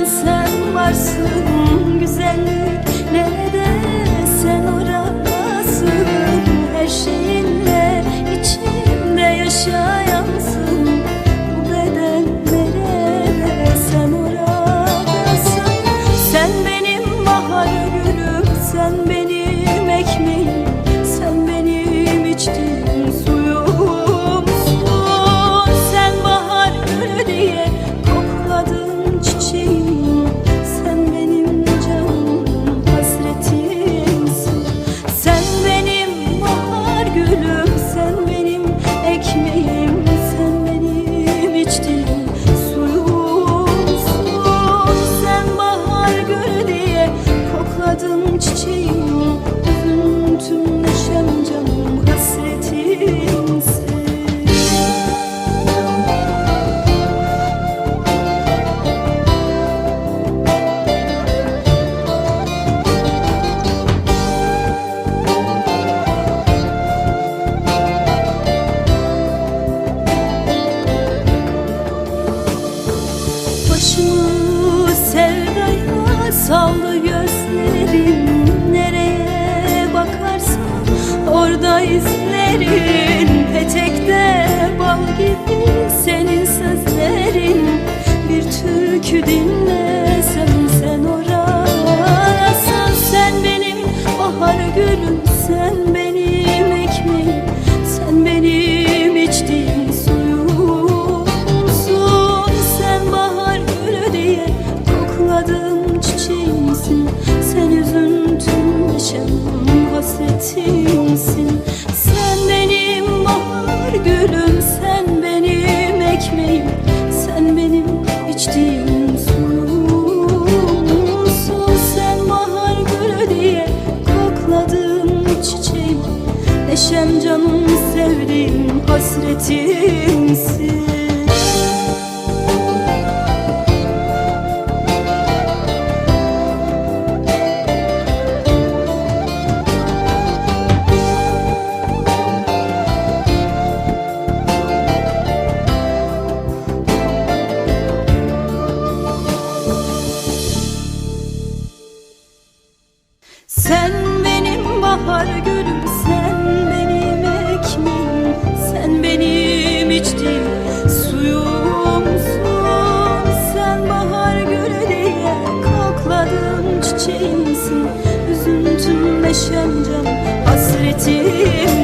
İnan sen varsın güzellik nerede sen oradasın Her şeyinle içimde yaşayansın. Bu beden nerede? Sen oradasın Sen benim bahar gülüm sen benim Başımı sevdaya saldı gözlerin Nereye bakarsan orada izlerin Petekte bal gibi senin sözlerin. Bir türkü dinlesem hasretimsin Sen benim bahar gülüm sen benim ekmeğim Sen benim içtiğim suyumsun. Sen bahar gülü diye kokladım çiçeğim Neşem canım sevdiğim hasretimsin Sen benim bahar gülüm, sen benim ekmeğim, sen benim içtiğim suyumsun. Sen bahar gülü diye kokladım çiçeğimsin, üzüntüm neşem canım hasretim